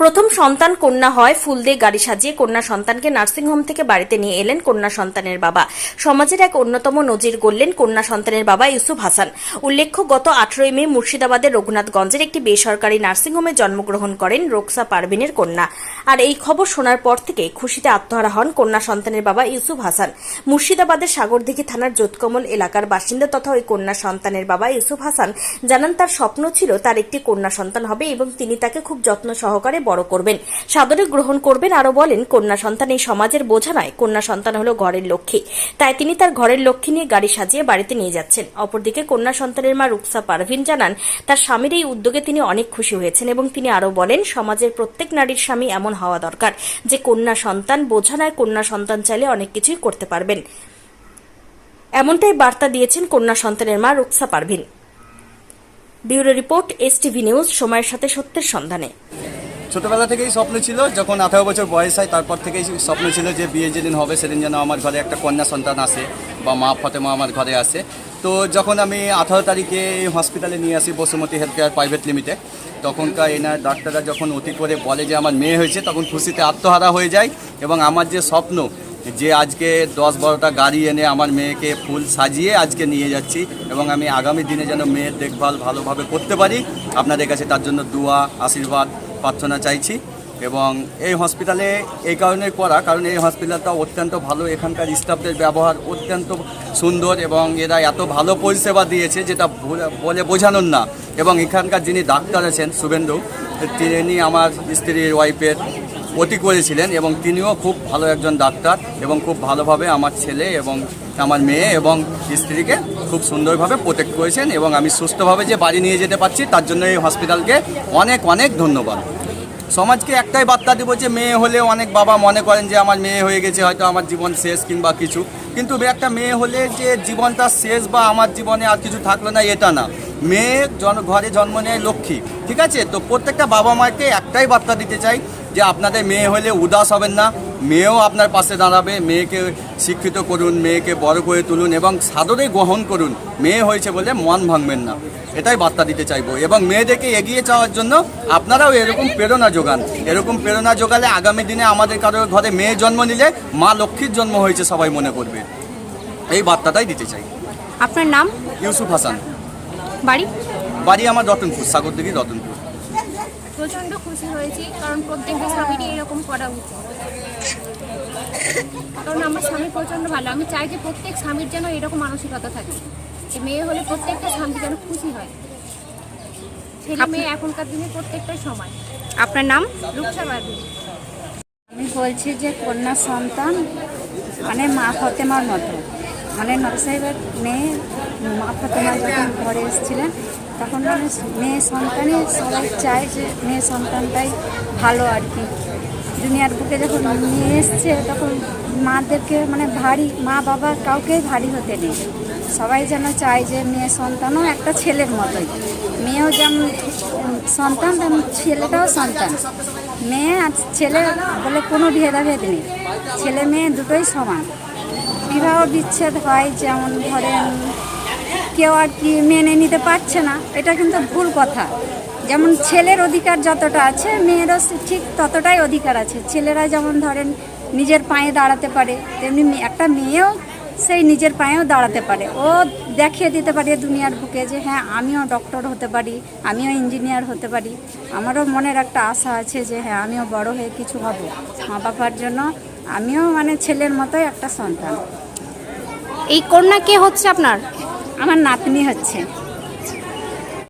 প্রথম সন্তান কন্যা হয়, ফুল দিয়ে গাড়ি সাজিয়ে কন্যা সন্তানকে নার্সিংহোম থেকে বাড়িতে নিয়ে এলেন কন্যা সন্তানের বাবা। সমাজের এক অন্যতম নজির গড়লেন কন্যা সন্তানের বাবা ইউসুফ হাসান। উল্লেখ্য, গত আঠারোই মে মুর্শিদাবাদের রঘুনাথগঞ্জের একটি বেসরকারি নার্সিংহোমে জন্মগ্রহণ করেন রোকসা পারভিনের কন্যা। আর এই খবর শোনার পর থেকে খুশিতে আত্মহারা হন কন্যা সন্তানের বাবা ইউসুফ হাসান। মুর্শিদাবাদের সাগরদিঘি থানার যোতকমল এলাকার বাসিন্দা তথা ওই কন্যা সন্তানের বাবা ইউসুফ হাসান জানান, তার স্বপ্ন ছিল তার একটি কন্যা সন্তান হবে এবং তিনি তাকে খুব যত্ন সহকারে বড় করবেন। সাদরে গ্রহণ করবেন আরও বলেন, কন্যা সন্তান এই সমাজের বোঝা নয়, কন্যা সন্তান হলো ঘরের লক্ষ্মী। তাই তিনি তার ঘরের লক্ষ্মী নিয়ে গাড়ি সাজিয়ে বাড়িতে নিয়ে যাচ্ছেন। অপরদিকে কন্যা সন্তানের মা রুকসা পারভিন জানান, তার স্বামীর এই উদ্যোগে তিনি অনেক খুশি হয়েছেন এবং তিনি আরও বলেন, সমাজের প্রত্যেক নারীর স্বামী এমন হওয়া দরকার, যে কন্যা সন্তান বোঝা নয়, কন্যা সন্তান চাইলে অনেক কিছুই করতে পারবেন। এমনটাই বার্তা দিয়েছেন কন্যা সন্তানের মা Ruksa Parvin. Bureau report, S news, সময়ের সাথে সত্যের সন্ধানে। ছোটবেলা থেকেই স্বপ্ন ছিল, যখন আঠারো বছর বয়স হয়, তারপর থেকেই স্বপ্ন ছিল যে বিয়ে যেদিন হবে, সেদিন যেন আমার ঘরে একটা কন্যা সন্তান আসে বা মা ফতেমা আমার ঘরে আসে। তো যখন আমি আঠারো তারিখে হসপিটালে নিয়ে আসি, Basumati health care private limited তখনকার এনার ডাক্তাররা যখন অতি করে বলে যে আমার মেয়ে হয়েছে, তখন খুশিতে আত্মহারা হয়ে যায় এবং আমার যে স্বপ্ন যে আজকে দশ বারোটা গাড়ি এনে আমার মেয়েকে ফুল সাজিয়ে আজকে নিয়ে যাচ্ছি এবং আমি আগামী দিনে যেন মেয়ের দেখভাল ভালোভাবে করতে পারি, আপনাদের কাছে তার জন্য দোয়া, আশীর্বাদ। প্রার্থনা চাইছি এবং এই হসপিটালে এই কারণে করা, কারণ এই হসপিটালটা অত্যন্ত ভালো। এখানকার স্টাফদের ব্যবহার অত্যন্ত সুন্দর এবং এরা এত ভালো পরিষেবা দিয়েছে যেটা বলে- বোঝানোর না। এবং এখানকার যিনি ডাক্তার আছেন, শুভেন্দু, তিনি আমার স্ত্রীর ওয়াইফের অতি করেছিলেন এবং তিনিও খুব ভালো একজন ডাক্তার এবং খুব ভালোভাবে আমার ছেলে এবং আমার মেয়ে এবং স্ত্রীকে খুব সুন্দরভাবে প্রোটেক্ট করেছেন এবং আমি সুস্থভাবে যে বাড়ি নিয়ে যেতে পারছি, তার জন্য এই হসপিটালকে অনেক অনেক ধন্যবাদ। সমাজকে একটাই বার্তা দেবো যে, মেয়ে হলে অনেক বাবা মনে করেন যে, আমার মেয়ে হয়ে গেছে, হয়তো আমার জীবন শেষ কিংবা কিছু। কিন্তু একটা মেয়ে হলে যে জীবনটা শেষ বা আমার জীবনে আর কিছু থাকল না, এটা না। মেয়ে জন, ঘরে জন্ম নেয় লক্ষ্মী, ঠিক আছে? তো প্রত্যেকটা বাবা মাকে একটাই বার্তা দিতে চাই যে আপনাদের মেয়ে হলে উদাস হবেন না। মেয়েও আপনার পাশে দাঁড়াবে মেয়েকে শিক্ষিত করুন মেয়েকে বড় করে তুলুন এবং সাদরে গ্রহণ করুন। মেয়ে হয়েছে বলে মন ভাঙবেন না। এটাই বার্তা দিতে চাইব। এবং মেয়েদেরকে এগিয়ে যাওয়ার জন্য আপনারাও এরকম প্রেরণা যোগান। এরকম প্রেরণা যোগালে আগামী দিনে আমাদের কারোর ঘরে মেয়ে জন্ম নিলে মা লক্ষ্মীর জন্ম হয়েছে সবাই মনে করবে। এই বার্তাটাই দিতে চাই। আপনার নাম? ইউসুফ হাসান। বাড়ি? বাড়ি আমার রতনপুর সাগরদিঘি রতনপুর। প্রচণ্ড খুশি হয়েছি কারণ প্রত্যেকটা স্বামীরই এরকম করা উচিত। কারণ আমার স্বামী প্রচণ্ড ভালো। আমি চাই যে প্রত্যেক স্বামীর যেন এরকম মানসিকতা থাকে। যে মেয়ে হলে প্রত্যেকটা স্বামী যেন খুশি হয়। ছেলে মেয়ে এখনকার দিনে প্রত্যেকটাই সময় আপনার নাম? রূপসা পারবে আমি বলছি যে কন্যা সন্তান মানে মা ফতেমার মতো। মানে নবী সাহেবের মেয়ে মা ফতেমা যখন ঘরে এসেছিলেন, তখন মানে মেয়ে সন্তানই সবাই চায় যে মেয়ে সন্তানটাই ভালো আর কি। দুনিয়ার বুকে যখন নিয়ে এসছে, তখন মাদেরকে মানে ভারী, মা বাবা কাউকেই ভারী হতে নেই। সবাই যেন চায় যে মেয়ে সন্তানও একটা ছেলের মতোই। মেয়েও যেমন সন্তান, তেমন ছেলেটাও সন্তান। মেয়ে আর ছেলে বলে কোনো ভেদাভেদ নেই। ছেলে মেয়ে দুটোই সমান। বিবাহ বিচ্ছেদ হয়, যেমন ধরেন কেউ আর কি মেনে নিতে পারছে না, এটা কিন্তু ভুল কথা। যেমন ছেলের অধিকার যতটা আছে, মেয়েরও ঠিক ততটাই অধিকার আছে। ছেলেরা যেমন ধরেন নিজের পায়ে দাঁড়াতে পারে, তেমনি একটা মেয়েও সেই নিজের পায়েও দাঁড়াতে পারে। ও দেখিয়ে দিতে পারে দুনিয়ার বুকে যে হ্যাঁ আমিও ডক্টর হতে পারি, আমিও ইঞ্জিনিয়ার হতে পারি। আমারও মনের একটা আশা আছে যে হ্যাঁ আমিও বড় হয়ে কিছু হব। মা বাবার জন্য আমিও মানে ছেলের মতোই একটা সন্তান। এই কন্যা কে হচ্ছে আপনার? আমার নাতনি হচ্ছে।